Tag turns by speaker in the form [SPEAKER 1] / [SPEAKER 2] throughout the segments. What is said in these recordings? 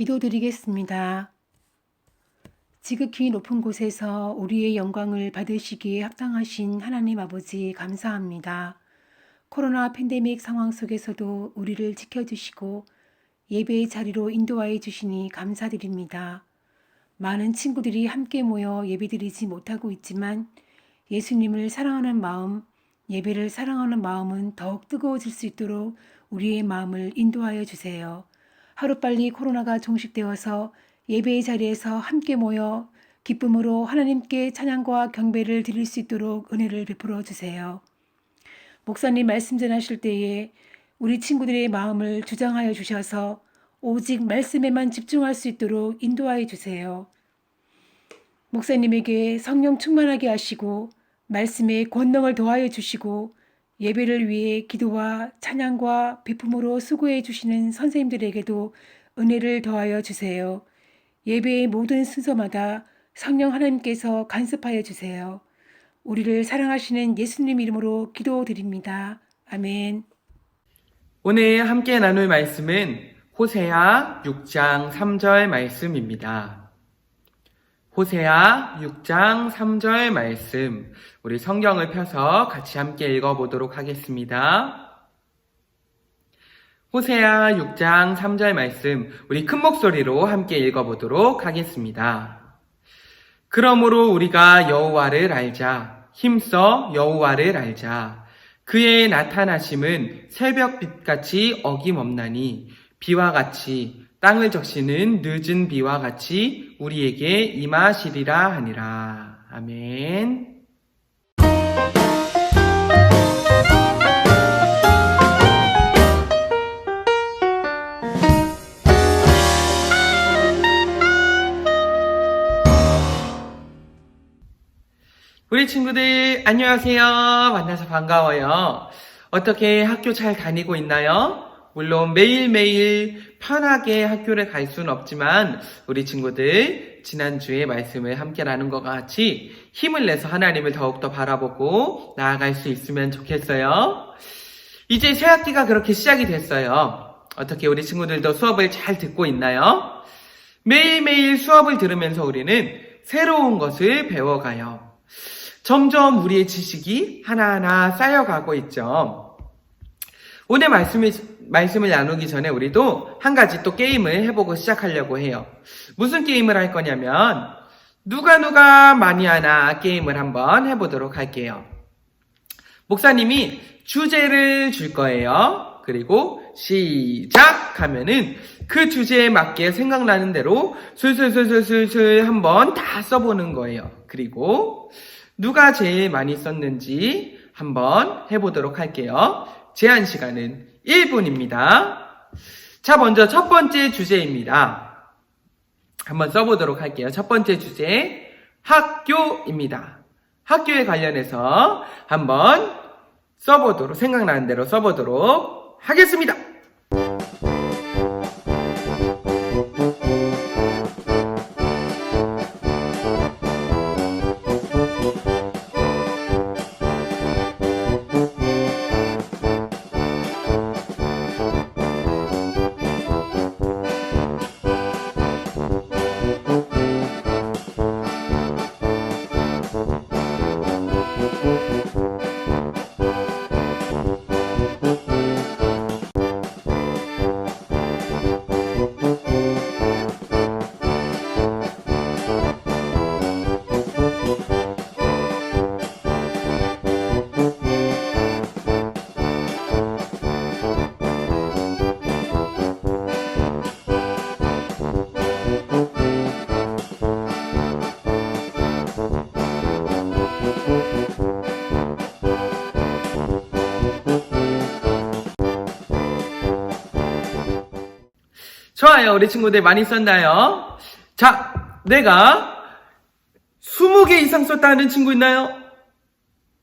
[SPEAKER 1] 기도드리겠습니다. 지극히 높은 곳에서 우리의 영광을 받으시기에 합당하신 하나님 아버지 감사합니다. 코로나 팬데믹 상황 속에서도 우리를 지켜주시고 예배의 자리로 인도하여 주시니 감사드립니다. 많은 친구들이 함께 모여 예배드리지 못하고 있지만 예수님을 사랑하는 마음, 예배를 사랑하는 마음은 더욱 뜨거워질 수 있도록 우리의 마음을 인도하여 주세요. 하루빨리 코로나가 종식되어서 예배의 자리에서 함께 모여 기쁨으로 하나님께 찬양과 경배를 드릴 수 있도록 은혜를 베풀어 주세요. 목사님 말씀 전하실 때에 우리 친구들의 마음을 주장하여 주셔서 오직 말씀에만 집중할 수 있도록 인도하여 주세요. 목사님에게 성령 충만하게 하시고 말씀에 권능을 더하여 주시고 예배를 위해 기도와 찬양과 비품으로 수고해 주시는 선생님들에게도 은혜를 더하여 주세요. 예배의 모든 순서마다 성령 하나님께서 간섭하여 주세요. 우리를 사랑하시는 예수님 이름으로 기도드립니다. 아멘.
[SPEAKER 2] 오늘 함께 나눌 말씀은 호세아 6장 3절 말씀입니다. 호세아 6장 3절 말씀. 우리 성경을 펴서 같이 함께 읽어보도록 하겠습니다. 호세아 6장 3절 말씀. 우리 큰 목소리로 함께 읽어보도록 하겠습니다. 그러므로 우리가 여호와를 알자. 힘써 여호와를 알자. 그의 나타나심은 새벽빛같이 어김없나니 비와 같이 땅을 적시는 늦은 비와 같이 우리에게 임하시리라 하니라. 아멘. 우리 친구들 안녕하세요. 만나서 반가워요. 어떻게 학교 잘 다니고 있나요? 물론 매일매일 편하게 학교를 갈 수는 없지만 우리 친구들 지난주에 말씀을 함께 나눈 것 같이 힘을 내서 하나님을 더욱더 바라보고 나아갈 수 있으면 좋겠어요. 이제 새 학기가 그렇게 시작이 됐어요. 어떻게 우리 친구들도 수업을 잘 듣고 있나요? 매일매일 수업을 들으면서 우리는 새로운 것을 배워가요. 점점 우리의 지식이 하나하나 쌓여가고 있죠. 오늘 말씀을, 말씀을 나누기 전에 우리도 한 가지 또 게임을 해보고 시작하려고 해요. 무슨 게임을 할 거냐면, 누가 누가 많이 하나 게임을 한번 해보도록 할게요. 목사님이 주제를 줄 거예요. 그리고 시작 하면은 그 주제에 맞게 생각나는 대로 술술술술술술 한번 다 써보는 거예요. 그리고 누가 제일 많이 썼는지 한번 해보도록 할게요. 제한 시간은 1분입니다. 자, 먼저 첫 번째 주제입니다. 한번 써보도록 할게요. 첫 번째 주제, 학교입니다. 학교에 관련해서 한번 써보도록, 생각나는 대로 써보도록 하겠습니다. 좋아요. 우리 친구들 많이 썼나요? 자, 내가 20개 이상 썼다는 친구 있나요?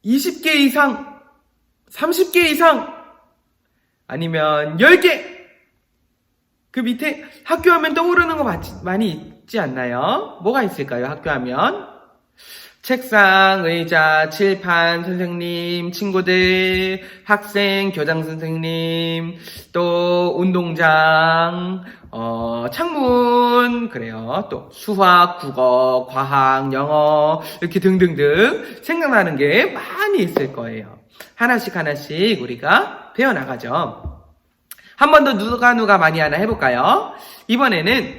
[SPEAKER 2] 20개 이상? 30개 이상? 아니면 10개? 그 밑에 학교 하면 떠오르는 거 많이 있지 않나요? 뭐가 있을까요? 학교 하면? 책상, 의자, 칠판, 선생님, 친구들, 학생, 교장 선생님, 또 운동장, 어, 창문, 그래요. 또 수학, 국어, 과학, 영어, 이렇게 등등등 생각나는 게 많이 있을 거예요. 하나씩 하나씩 우리가 배워나가죠. 한 번 더 누가 누가 많이 하나 해볼까요? 이번에는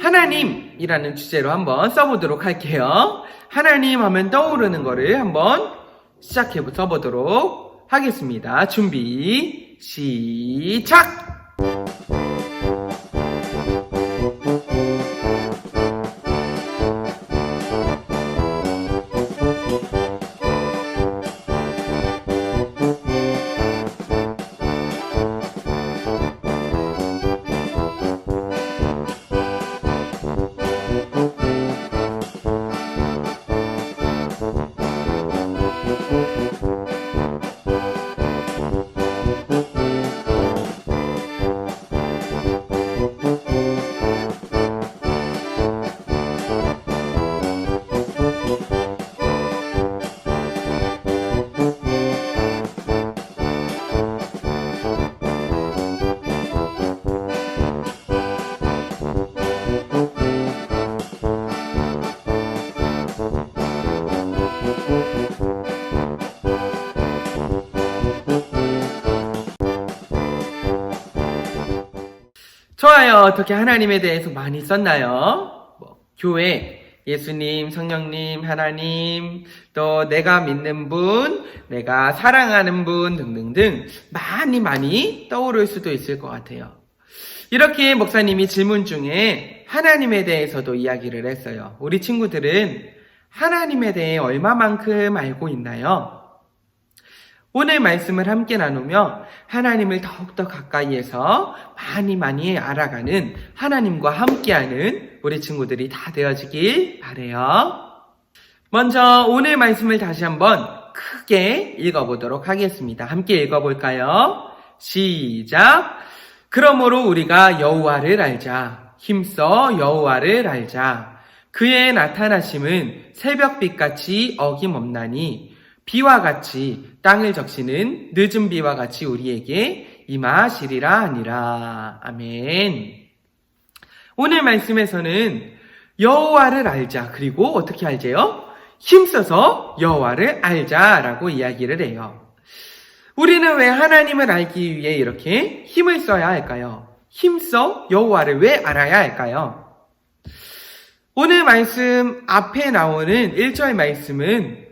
[SPEAKER 2] 하나님이라는 주제로 한번 써보도록 할게요. 하나님 하면 떠오르는 거를 한번 시작해 써보도록 하겠습니다. 준비, 시작! 좋아요. 어떻게 하나님에 대해서 많이 썼나요? 뭐, 교회, 예수님, 성령님, 하나님, 또 내가 믿는 분, 내가 사랑하는 분 등등등 많이 많이 떠오를 수도 있을 것 같아요. 이렇게 목사님이 질문 중에 하나님에 대해서도 이야기를 했어요. 우리 친구들은 하나님에 대해 얼마만큼 알고 있나요? 오늘 말씀을 함께 나누며 하나님을 더욱더 가까이에서 많이 많이 알아가는 하나님과 함께하는 우리 친구들이 다 되어지길 바래요. 먼저 오늘 말씀을 다시 한번 크게 읽어보도록 하겠습니다. 함께 읽어볼까요? 시작. 그러므로 우리가 여호와를 알자. 힘써 여호와를 알자. 그의 나타나심은 새벽빛같이 어김없나니 비와 같이 땅을 적시는 늦은 비와 같이 우리에게 임하시리라 하니라. 아멘. 오늘 말씀에서는 여호와를 알자. 그리고 어떻게 알제요? 힘써서 여호와를 알자라고 이야기를 해요. 우리는 왜 하나님을 알기 위해 이렇게 힘을 써야 할까요? 힘써 여호와를 왜 알아야 할까요? 오늘 말씀 앞에 나오는 1절 말씀은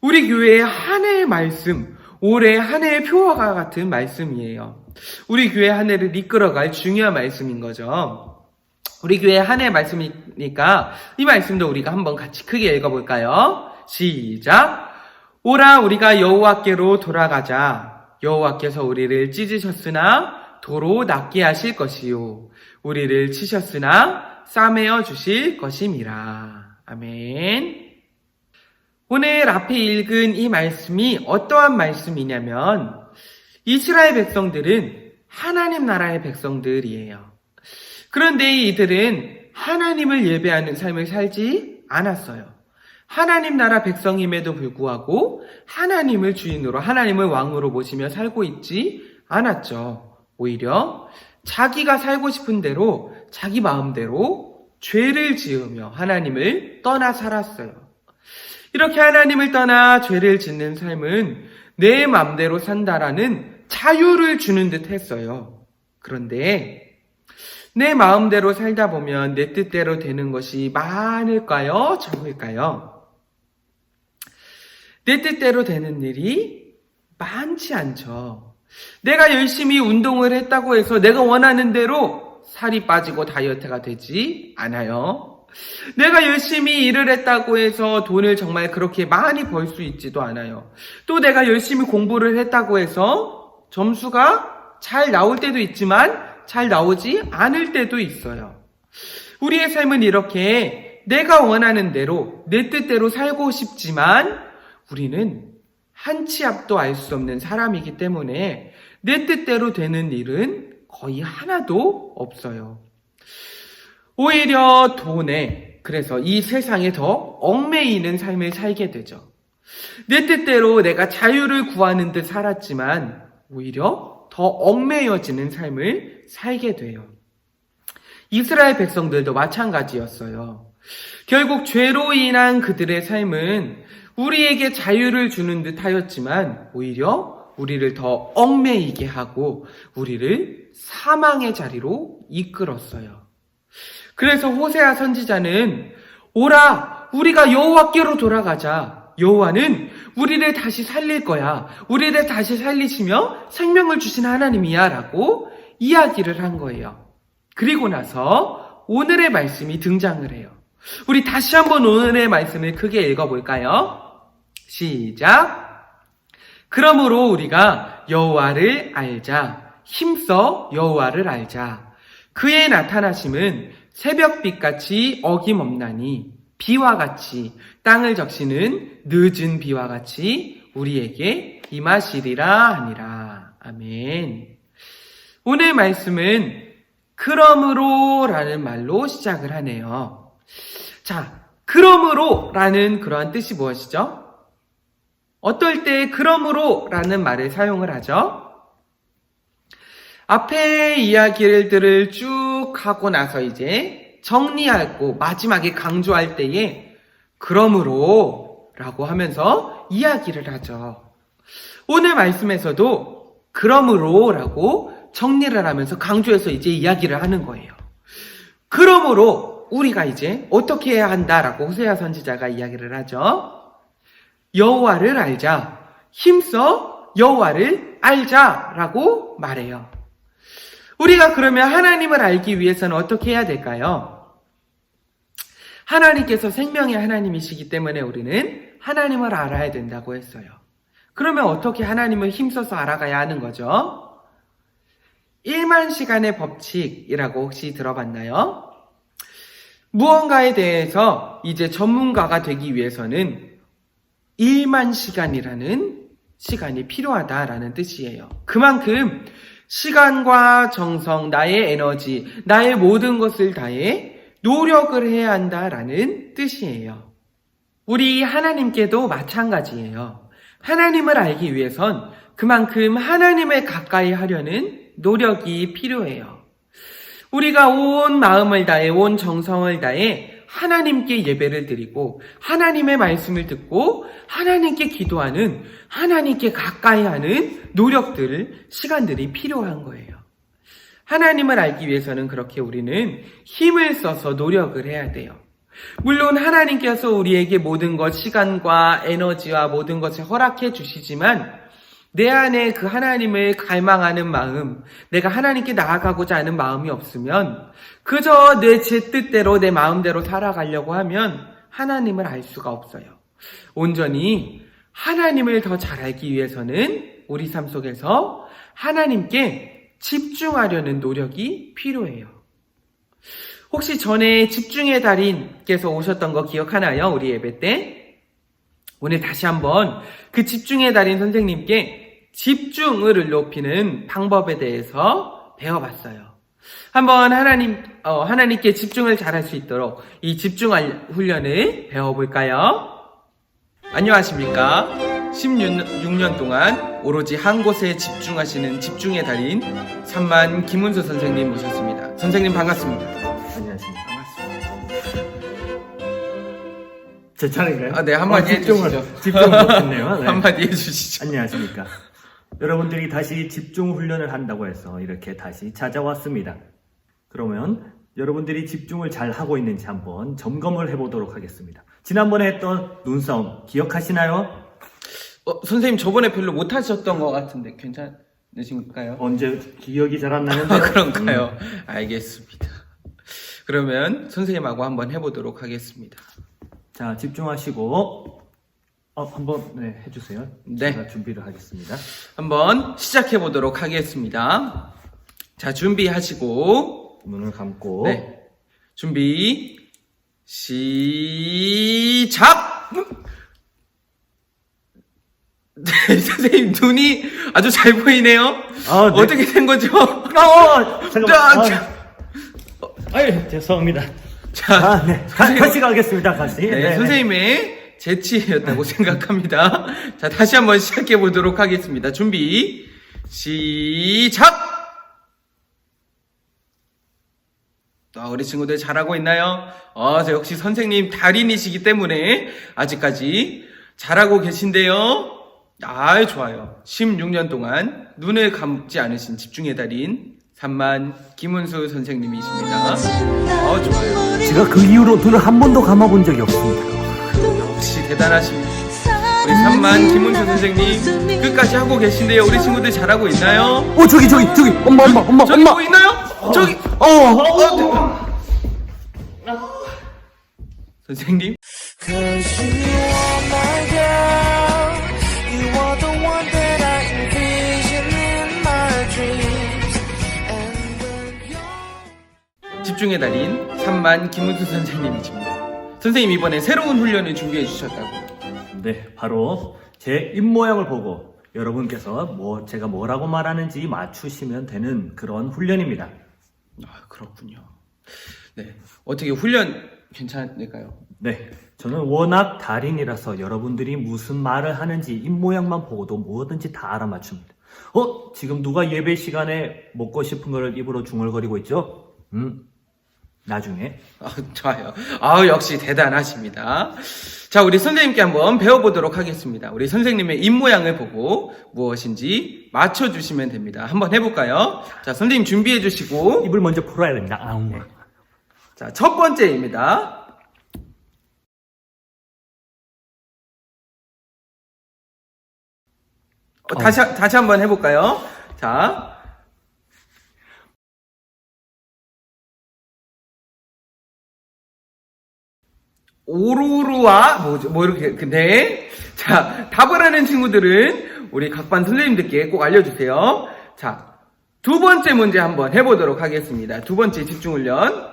[SPEAKER 2] 우리 교회의 한 해의 말씀, 올해 한 해의 표와 같은 말씀이에요. 우리 교회 한 해를 이끌어갈 중요한 말씀인 거죠. 우리 교회 한 해 말씀이니까 이 말씀도 우리가 한번 같이 크게 읽어볼까요? 시작. 오라 우리가 여호와께로 돌아가자. 여호와께서 우리를 찢으셨으나 도로 낫게 하실 것이요. 우리를 치셨으나 싸매어 주실 것임이라. 아멘. 오늘 앞에 읽은 이 말씀이 어떠한 말씀이냐면 이스라엘 백성들은 하나님 나라의 백성들이에요. 그런데 이들은 하나님을 예배하는 삶을 살지 않았어요. 하나님 나라 백성임에도 불구하고 하나님을 주인으로 하나님을 왕으로 모시며 살고 있지 않았죠. 오히려 자기가 살고 싶은 대로 자기 마음대로 죄를 지으며 하나님을 떠나 살았어요. 이렇게 하나님을 떠나 죄를 짓는 삶은 내 마음대로 산다라는 자유를 주는 듯 했어요. 그런데 내 마음대로 살다 보면 내 뜻대로 되는 것이 많을까요? 적을까요? 내 뜻대로 되는 일이 많지 않죠. 내가 열심히 운동을 했다고 해서 내가 원하는 대로 살이 빠지고 다이어트가 되지 않아요. 내가 열심히 일을 했다고 해서 돈을 정말 그렇게 많이 벌 수 있지도 않아요. 또 내가 열심히 공부를 했다고 해서 점수가 잘 나올 때도 있지만 잘 나오지 않을 때도 있어요. 우리의 삶은 이렇게 내가 원하는 대로 내 뜻대로 살고 싶지만 우리는 한 치 앞도 알 수 없는 사람이기 때문에 내 뜻대로 되는 일은 거의 하나도 없어요. 오히려 돈에, 그래서 이 세상에 더 얽매이는 삶을 살게 되죠. 내 뜻대로 내가 자유를 구하는 듯 살았지만 오히려 더 얽매여지는 삶을 살게 돼요. 이스라엘 백성들도 마찬가지였어요. 결국 죄로 인한 그들의 삶은 우리에게 자유를 주는 듯 하였지만 오히려 우리를 더 얽매이게 하고 우리를 사망의 자리로 이끌었어요. 그래서 호세아 선지자는 오라 우리가 여호와께로 돌아가자. 여호와는 우리를 다시 살릴 거야. 우리를 다시 살리시며 생명을 주신 하나님이야라고 이야기를 한 거예요. 그리고 나서 오늘의 말씀이 등장을 해요. 우리 다시 한번 오늘의 말씀을 크게 읽어볼까요? 시작. 그러므로 우리가 여호와를 알자. 힘써 여호와를 알자. 그의 나타나심은 새벽빛 같이 어김없나니 비와 같이 땅을 적시는 늦은 비와 같이 우리에게 임하시리라 하니라. 아멘. 오늘 말씀은 그러므로 라는 말로 시작을 하네요. 자, 그러므로 라는 그러한 뜻이 무엇이죠? 어떨 때 그러므로 라는 말을 사용을 하죠? 앞에 이야기들을 쭉 하고 나서 이제 정리하고 마지막에 강조할 때에 그러므로 라고 하면서 이야기를 하죠. 오늘 말씀에서도 그러므로 라고 정리를 하면서 강조해서 이제 이야기를 하는 거예요. 그러므로 우리가 이제 어떻게 해야 한다라고 호세아 선지자가 이야기를 하죠. 여호와를 알자. 힘써 여호와를 알자라고 말해요. 우리가 그러면 하나님을 알기 위해서는 어떻게 해야 될까요? 하나님께서 생명의 하나님이시기 때문에 우리는 하나님을 알아야 된다고 했어요. 그러면 어떻게 하나님을 힘써서 알아가야 하는 거죠? 1만 시간의 법칙이라고 혹시 들어봤나요? 무언가에 대해서 이제 전문가가 되기 위해서는 1만 시간이라는 시간이 필요하다라는 뜻이에요. 그만큼 시간과 정성, 나의 에너지, 나의 모든 것을 다해 노력을 해야 한다라는 뜻이에요. 우리 하나님께도 마찬가지예요. 하나님을 알기 위해선 그만큼 하나님을 가까이 하려는 노력이 필요해요. 우리가 온 마음을 다해, 온 정성을 다해 하나님께 예배를 드리고 하나님의 말씀을 듣고 하나님께 기도하는 하나님께 가까이 하는 노력들, 시간들이 필요한 거예요. 하나님을 알기 위해서는 그렇게 우리는 힘을 써서 노력을 해야 돼요. 물론 하나님께서 우리에게 모든 것, 시간과 에너지와 모든 것을 허락해 주시지만 내 안에 그 하나님을 갈망하는 마음, 내가 하나님께 나아가고자 하는 마음이 없으면 그저 내 제 뜻대로 내 마음대로 살아가려고 하면 하나님을 알 수가 없어요. 온전히 하나님을 더 잘 알기 위해서는 우리 삶 속에서 하나님께 집중하려는 노력이 필요해요. 혹시 전에 집중의 달인께서 오셨던 거 기억하나요? 우리 예배 때? 오늘 다시 한번 그 집중의 달인 선생님께 집중을 높이는 방법에 대해서 배워봤어요. 한번 하나님, 어, 하나님께 집중을 잘할 수 있도록 이 집중할 훈련을 배워볼까요? 안녕하십니까. 16년 동안 오로지 한 곳에 집중하시는 집중의 달인 삼만 김은수 선생님 모셨습니다. 선생님 반갑습니다.
[SPEAKER 3] 제 차례인가요?
[SPEAKER 2] 아, 네, 한마디
[SPEAKER 3] 어, 집중을,
[SPEAKER 2] 해주시죠.
[SPEAKER 3] 집중을 못했네요. 네.
[SPEAKER 2] 한마디 해주시죠.
[SPEAKER 3] 안녕하십니까. 여러분들이 다시 집중 훈련을 한다고 해서 이렇게 다시 찾아왔습니다. 그러면 여러분들이 집중을 잘 하고 있는지 한번 점검을 해보도록 하겠습니다. 지난번에 했던 눈싸움 기억하시나요?
[SPEAKER 2] 어, 선생님 저번에 별로 못하셨던 것 같은데 괜찮으신가요?
[SPEAKER 3] 언제 기억이 잘 안 나는데
[SPEAKER 2] 아, 그런가요? 알겠습니다. 그러면 선생님하고 한번 해보도록 하겠습니다.
[SPEAKER 3] 자, 집중하시고 어, 한번 네, 해주세요.
[SPEAKER 2] 네.
[SPEAKER 3] 제가 준비를 하겠습니다.
[SPEAKER 2] 한번 시작해 보도록 하겠습니다. 자, 준비하시고,
[SPEAKER 3] 눈을 감고
[SPEAKER 2] 네. 준비, 시작! 네, 선생님, 눈이 아주 잘 보이네요.
[SPEAKER 3] 아, 네.
[SPEAKER 2] 어떻게 된 거죠?
[SPEAKER 3] 어, 잠깐만.
[SPEAKER 2] 자,
[SPEAKER 3] 아,
[SPEAKER 2] 자.
[SPEAKER 3] 아유, 죄송합니다.
[SPEAKER 2] 자,
[SPEAKER 3] 아, 네. 가, 같이 가겠습니다, 같이.
[SPEAKER 2] 네, 선생님의 재치였다고 생각합니다. 자, 다시 한번 시작해 보도록 하겠습니다. 준비, 시작! 아, 우리 친구들 잘하고 있나요? 아, 저 역시 선생님 달인이시기 때문에 아직까지 잘하고 계신데요. 아, 좋아요. 16년 동안 눈을 감지 않으신 집중의 달인 삼만 김은수 선생님이십니다. 어, 좋아요.
[SPEAKER 3] 제가 그 이후로 눈을 한 번도 감아본 적이 없습니다.
[SPEAKER 2] 역시 대단하십니다. 우리 삼만 김은수 선생님 끝까지 하고 계신데요. 우리 친구들 잘하고 있나요?
[SPEAKER 3] 어, 저기, 저기, 저기, 엄마, 엄마, 엄마,
[SPEAKER 2] 저기
[SPEAKER 3] 엄마.
[SPEAKER 2] 보이나요? 저기
[SPEAKER 3] 어, 어,
[SPEAKER 2] 선생님
[SPEAKER 4] Cause you are my girl.
[SPEAKER 2] 집중의 달인 삼만 김은수 선생님이십니다. 선생님 이번에 새로운 훈련을 준비해 주셨다고요.
[SPEAKER 3] 네, 바로 제 입모양을 보고 여러분께서 뭐, 제가 뭐라고 말하는지 맞추시면 되는 그런 훈련입니다.
[SPEAKER 2] 아 그렇군요. 네 어떻게 훈련 괜찮을까요?
[SPEAKER 3] 네, 저는 워낙 달인이라서 여러분들이 무슨 말을 하는지 입모양만 보고도 뭐든지 다 알아맞춥니다. 어? 지금 누가 예배 시간에 먹고 싶은 걸 입으로 중얼거리고 있죠? 음, 나중에
[SPEAKER 2] 아, 좋아요. 아 역시 대단하십니다. 자, 우리 선생님께 한번 배워보도록 하겠습니다. 우리 선생님의 입모양을 보고 무엇인지 맞춰주시면 됩니다. 한번 해볼까요? 자, 선생님 준비해 주시고.
[SPEAKER 3] 입을 먼저 풀어야 됩니다. 아웅.
[SPEAKER 2] 자, 첫 번째입니다. 어, 다시, 다시 한번 해볼까요? 자. 오로루와, 뭐, 뭐, 이렇게, 네. 자, 답을 하는 친구들은 우리 각반 선생님들께 꼭 알려주세요. 자, 두 번째 문제 한번 해보도록 하겠습니다. 두 번째 집중 훈련.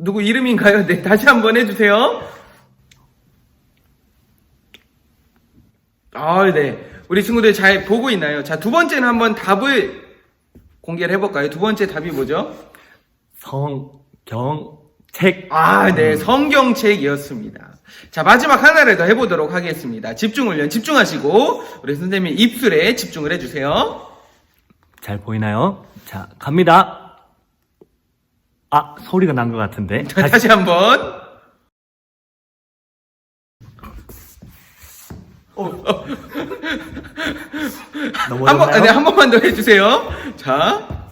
[SPEAKER 2] 누구 이름인가요? 네, 다시 한번 해주세요. 아, 네. 우리 친구들 잘 보고 있나요? 자, 두 번째는 한번 답을 공개를 해볼까요? 두 번째 답이 뭐죠?
[SPEAKER 3] 성, 경, 책.
[SPEAKER 2] 아, 네. 성경책이었습니다. 자, 마지막 하나를 더 해보도록 하겠습니다. 집중훈련 집중하시고, 우리 선생님 입술에 집중을 해주세요.
[SPEAKER 3] 잘 보이나요? 자, 갑니다. 아, 소리가 난 것 같은데.
[SPEAKER 2] 자, 다시 한 번. 한 번,
[SPEAKER 3] 넘어졌나요?
[SPEAKER 2] 네, 한 번만 더 해주세요. 자.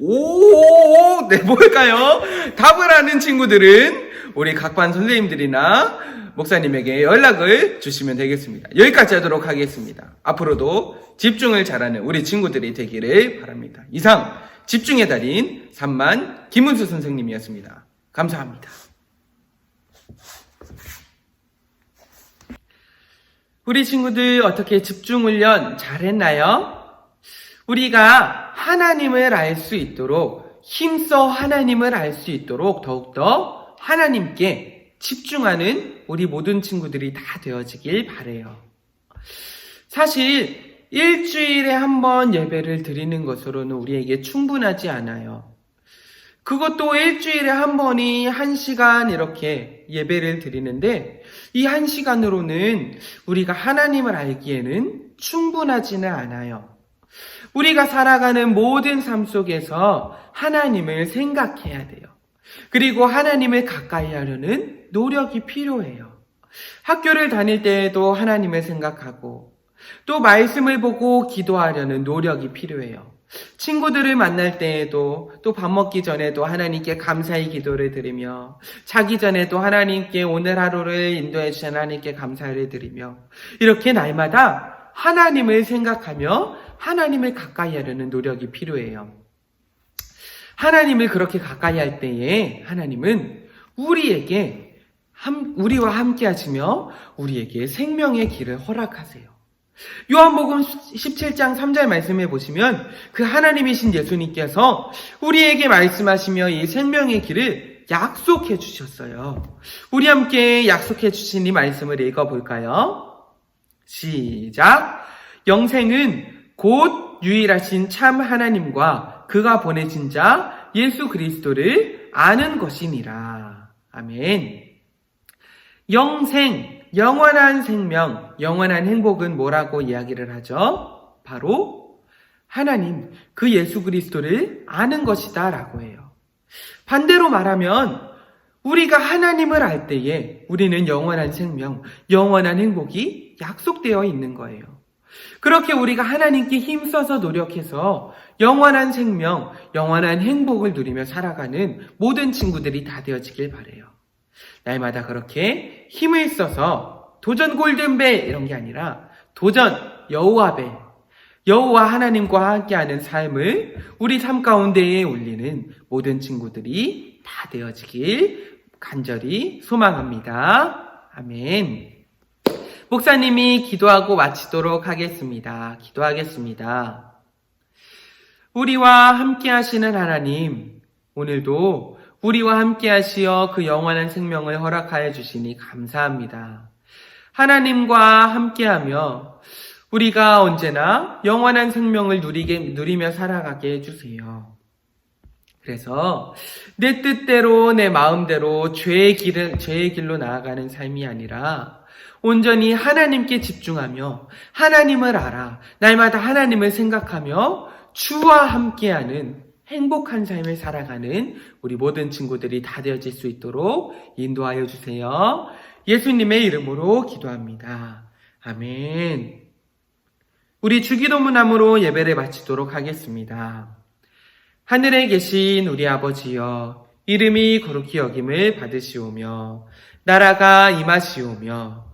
[SPEAKER 2] 오, 네, 뭘까요? 답을 아는 친구들은 우리 각반 선생님들이나 목사님에게 연락을 주시면 되겠습니다. 여기까지 하도록 하겠습니다. 앞으로도 집중을 잘하는 우리 친구들이 되기를 바랍니다. 이상 집중의 달인 3만 김은수 선생님이었습니다. 감사합니다. 우리 친구들 어떻게 집중 훈련 잘했나요? 우리가 하나님을 알 수 있도록 힘써 하나님을 알 수 있도록 더욱더 하나님께 집중하는 우리 모든 친구들이 다 되어지길 바래요. 사실 일주일에 한 번 예배를 드리는 것으로는 우리에게 충분하지 않아요. 그것도 일주일에 한 번이 한 시간 이렇게 예배를 드리는데 이 한 시간으로는 우리가 하나님을 알기에는 충분하지는 않아요. 우리가 살아가는 모든 삶 속에서 하나님을 생각해야 돼요. 그리고 하나님을 가까이 하려는 노력이 필요해요. 학교를 다닐 때에도 하나님을 생각하고 또 말씀을 보고 기도하려는 노력이 필요해요. 친구들을 만날 때에도 또 밥 먹기 전에도 하나님께 감사의 기도를 드리며 자기 전에도 하나님께 오늘 하루를 인도해 주신 하나님께 감사를 드리며 이렇게 날마다 하나님을 생각하며 하나님을 가까이 하려는 노력이 필요해요. 하나님을 그렇게 가까이 할 때에 하나님은 우리에게 함- 우리와 함께 하시며 우리에게 생명의 길을 허락하세요. 요한복음 17장 3절 말씀해 보시면 그 하나님이신 예수님께서 우리에게 말씀하시며 이 생명의 길을 약속해 주셨어요. 우리 함께 약속해 주신 이 말씀을 읽어 볼까요? 시작. 영생은 곧 유일하신 참 하나님과 그가 보내신 자 예수 그리스도를 아는 것이니라. 아멘. 영생, 영원한 생명, 영원한 행복은 뭐라고 이야기를 하죠? 바로 하나님, 그 예수 그리스도를 아는 것이다 라고 해요. 반대로 말하면 우리가 하나님을 알 때에 우리는 영원한 생명, 영원한 행복이 약속되어 있는 거예요. 그렇게 우리가 하나님께 힘써서 노력해서 영원한 생명, 영원한 행복을 누리며 살아가는 모든 친구들이 다 되어지길 바래요. 날마다 그렇게 힘을 써서 도전 골든벨 이런 게 아니라 도전 여호와벨 여호와 하나님과 함께하는 삶을 우리 삶 가운데에 올리는 모든 친구들이 다 되어지길 간절히 소망합니다. 아멘. 목사님이 기도하고 마치도록 하겠습니다. 기도하겠습니다. 우리와 함께 하시는 하나님, 오늘도 우리와 함께 하시어 그 영원한 생명을 허락하여 주시니 감사합니다. 하나님과 함께 하며 우리가 언제나 영원한 생명을 누리게, 누리며 살아가게 해주세요. 그래서 내 뜻대로 내 마음대로 죄의 길을, 죄의 길로 나아가는 삶이 아니라 온전히 하나님께 집중하며 하나님을 알아 날마다 하나님을 생각하며 주와 함께하는 행복한 삶을 살아가는 우리 모든 친구들이 다 되어질 수 있도록 인도하여 주세요. 예수님의 이름으로 기도합니다. 아멘. 우리 주기도문함으로 예배를 마치도록 하겠습니다. 하늘에 계신 우리 아버지여, 이름이 거룩히 여김을 받으시오며, 나라가 임하시오며,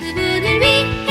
[SPEAKER 5] 그분을 위해